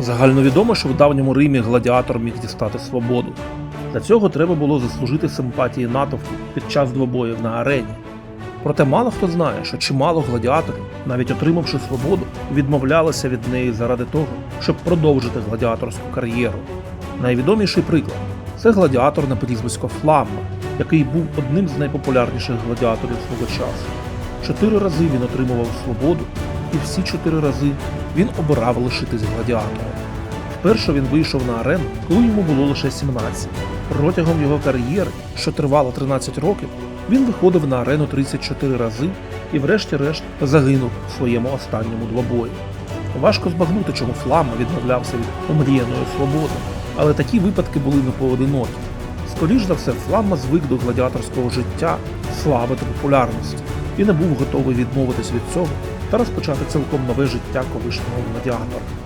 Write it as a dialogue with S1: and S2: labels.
S1: Загальновідомо, що в давньому Римі гладіатор міг дістати свободу. Для цього треба було заслужити симпатії натовпу під час двобоїв на арені. Проте мало хто знає, що чимало гладіаторів, навіть отримавши свободу, відмовлялися від неї заради того, щоб продовжити гладіаторську кар'єру. Найвідоміший приклад це гладіатор на прізвисько Фламма, який був одним з найпопулярніших гладіаторів свого часу. Чотири рази він отримував свободу, і всі чотири рази він обирав лишитись гладіатором. Вперше він вийшов на арену, коли йому було лише 17. Протягом його кар'єри, що тривала 13 років, він виходив на арену 34 рази і, врешті-решт, загинув у своєму останньому двобої. Важко збагнути, чому Флама відмовлявся від омріяної свободи, але такі випадки були не поодинокі. Скоріш за все, Фламма звик до гладіаторського життя, слави та популярності і не був готовий відмовитись від цього та розпочати цілком нове життя колишнього гладіатора.